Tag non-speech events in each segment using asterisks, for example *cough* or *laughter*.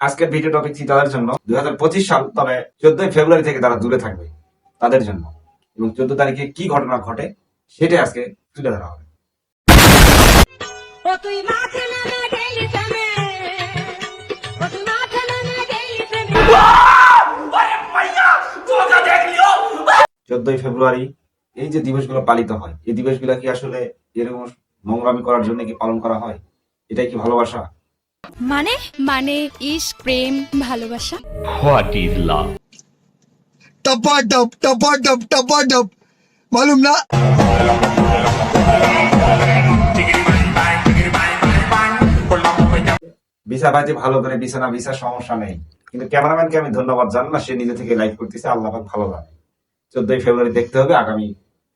আজকের video topic ছিল তাদের জন্য। দুই হাজার পঁচিশ সাল তবে চোদ্দই ফেব্রুয়ারি থেকে তারা দূরে থাকবে তাদের জন্য। এবং চোদ্দ তারিখে কি ঘটনা ঘটে সেটাই আজকে তুলে ধরা হবে। চোদ্দই ফেব্রুয়ারি এই যে দিবসগুলো পালিত হয় এই দিবসগুলো কি আসলে এরকম নোংরামি করার জন্য কি পালন করা হয়? এটাই কি ভালোবাসা? মানে? মানে ইস প্রেম ভালোবাসা? হোয়াট ইজ লাভ টপা টপ টপা টপ টপা টপ মালুম না? বিসা বাজে ভালো করে বিসা না বিসা সমস্যা নেই। কিন্তু ক্যামেরাম্যানকে আমি ধন্যবাদ জান না সে নিজে থেকে লাইভ করতেছে আল্লাহ পাক ভালো জানে। চোদ্দই ফেব্রুয়ারি দেখতে হবে আগামী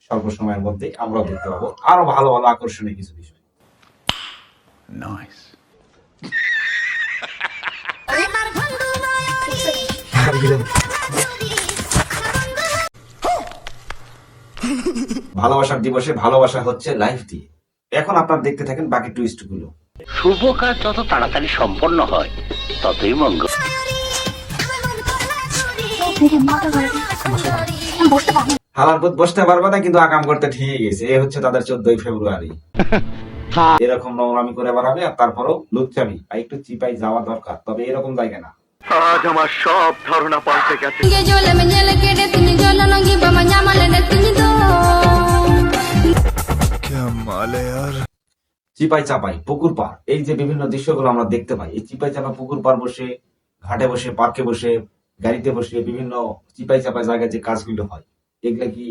স্বল্প সময়ের মধ্যে আমরাও দেখতে পাবো। আরও ভালো ভালো আকর্ষণীয় কিছু বিষয়। নাইস ভালোবাসার দিবসে ভালোবাসা হচ্ছে লাইফ দিয়ে। এখন আপনার দেখতে থাকেন বাকি টুইস্টগুলো। শুভ কাজ যত তাড়াতাড়ি সম্পন্ন হয় ততই মঙ্গল। হালার পথ বসতে পারবে না কিন্তু আকাম করতে ঠিক গেছে। এ হচ্ছে তাদের চোদ্দই ফেব্রুয়ারি। *laughs* এরকম নোংরামি করে বেড়াবে আর তারপরেও লুচ্ছামি আর একটু চিপাই যাওয়া দরকার তবে এরকম জায়গা না। আজ আমার সব ধারণা পাল্টে গেছে। চিপাই চাপাই পুকুর পার এই যে বিভিন্ন দৃশ্যগুলো আমরা দেখতে পাই এই চিপাই চাপা পুকুর পার বসে ঘাটে বসে পার্কে বসে গাড়িতে বসে বিভিন্ন চিপাই চাপাই জায়গায় যে কাজগুলো হয় এগুলো কি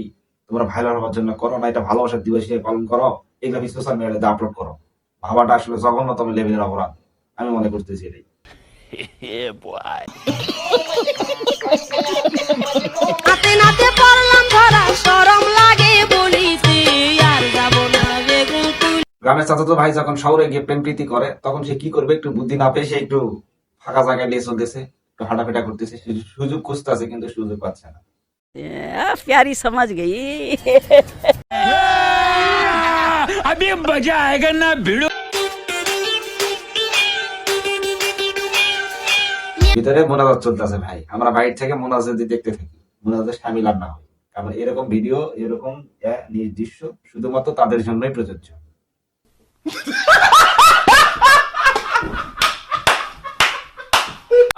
তোমরা ভাইরাল হওয়ার জন্য করো না? এটা ভালোবাসার দিবস পালন করো? এগুলো আমি সোশ্যাল মিডিয়াতে আপলোড করো। ভাবাটা আসলে জঘন্যতম লেভেলের অপরাধ। আমি মনে করতেছি এটাই। নাতে নাতে পড়লাম গ্রামের চাচাতো ভাই যখন শহরে গিয়ে প্রেম প্রীতি করে তখন সে কি করবে? একটু বুদ্ধি না পেয়ে সে একটু ফাঁকা জায়গায় নিয়ে চলতেছে একটু হাঁটাফেটা করতেছে। সুযোগ খুঁজতে আছে কিন্তু সুযোগ পাচ্ছে না। প্যারি সমাজ গেই। अभी मजा आएगा ना भिड़ो ভিতরে মোনাজাত চলতেছে ভাই আমরা বাইরে থেকে মোনাজাত দেখতে থাকি মোনাজাতে সামিল আর না হয় কারণ এরকম ভিডিও এরকম আহ, নির্দিষ্ট শুধুমাত্র তাদের জন্যই প্রযোজ্য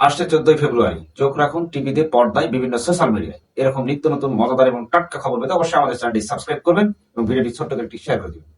আসছে চোদ্দই ফেব্রুয়ারি চোখ রাখুন টিভিতে পর্দায় বিভিন্ন সোশ্যাল মিডিয়ায় এরকম নিত্য নতুন মজাদার এবং টাটকা খবর পেতে অবশ্যই আমাদের চ্যানেলটি সাবস্ক্রাইব করবেন এবং ভিডিওটি ছোট্ট করে একটি শেয়ার করে দিবেন